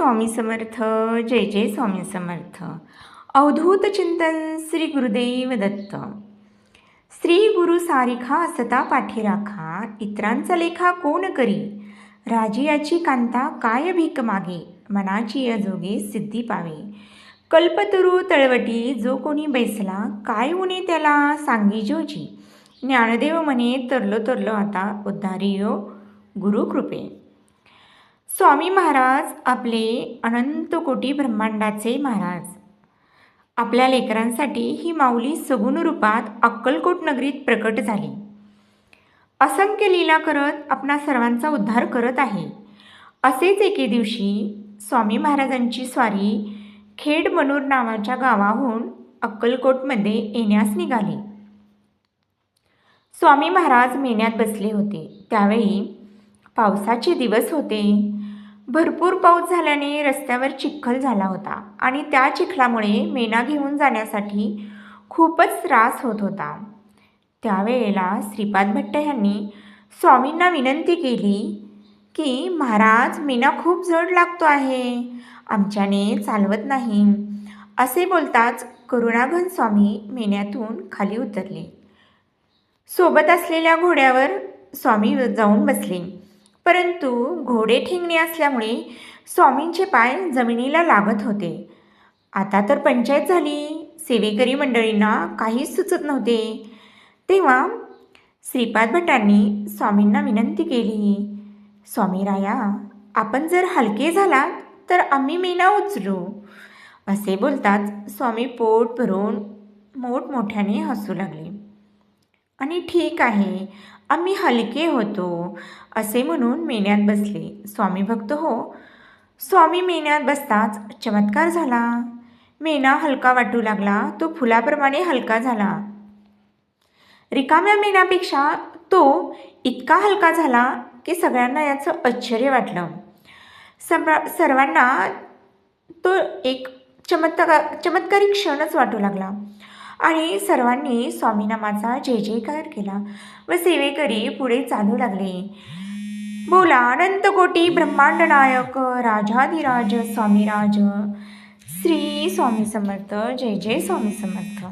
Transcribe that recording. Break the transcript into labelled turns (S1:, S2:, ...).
S1: स्वामी समर्थ जय जय स्वामी समर्थ. अवधूत चिंतन श्री गुरुदेव दत्त. श्री गुरु सारिखा असता पाठी राखा इतरांचा लेखा कोण करी? राजियाची कांता काय भीक मागे? मनाची अजोगे सिद्धी पावे. कल्पतरू तळवटी जो कोणी बैसला काय उणे त्याला सांगी जोजी? ज्ञानदेव म्हणे तरलो तरलो आता उद्धारियो हो, गुरुकृपे स्वामी महाराज आपले अनंत कोटी ब्रह्मांडाचे महाराज. आपल्या लेकरांसाठी ही माऊली सगुण रूपात अक्कलकोट नगरीत प्रकट झाली. असंख्य लीला करत आपणा सर्वांचा उद्धार करत आहे. असेच एके दिवशी स्वामी महाराजांची स्वारी खेड मनूर नावाच्या गावाहून अक्कलकोटमध्ये येण्यास निघाली. स्वामी महाराज मेण्यात बसले होते. त्यावेळी पावसाचे दिवस होते. भरपूर पाऊस झाल्याने रस्त्यावर चिखल झाला होता आणि त्या चिखलामुळे मेना घेऊन जाण्यासाठी खूपच त्रास होत होता. त्यावेळेला श्रीपाद भट्ट यांनी स्वामींना विनंती केली की महाराज मीना खूप जड लागतो आहे. आमच्याने चालवत नाही. असे बोलताच करुणाघन स्वामी मेण्यातून खाली उतरले. सोबत असलेल्या घोड्यावर स्वामी जाऊन बसले. परंतु घोडे ठेंगणे असल्यामुळे स्वामींचे पाय जमिनीला लागत होते. आता तर पंचायत झाली. सेवेकरी मंडळींना काहीच सुचत नव्हते. तेव्हा श्रीपाद भटांनी स्वामींना विनंती केली स्वामी राया आपण जर हलके झालात तर आम्ही मेना उचलू. असे बोलताच स्वामी पोट भरून मोठमोठ्याने हसू लागले. आणि ठीक आहे आम्ही हलके होतो असे म्हणून मेण्यात बसले. स्वामी भक्त हो. स्वामी मेण्यात बसताच चमत्कार झाला. मेना हलका वाटू लागला तो फुलाप्रमाणे हलका झाला. रिकाम्या मेण्यापेक्षा तो इतका हलका झाला की सगळ्यांना याचं आश्चर्य वाटलं. सम्रा सर्वांना तो एक चमत्कार चमत्कारी क्षणच वाटू लागला. आणि सर्वांनी स्वामीनामाचा जय जयकार केला व सेवेकरी पुढे चालू लागले. बोला अनंत कोटी ब्रह्मांड नायक राजाधिराज स्वामीराज. श्री स्वामी समर्थ जय जय स्वामी समर्थ.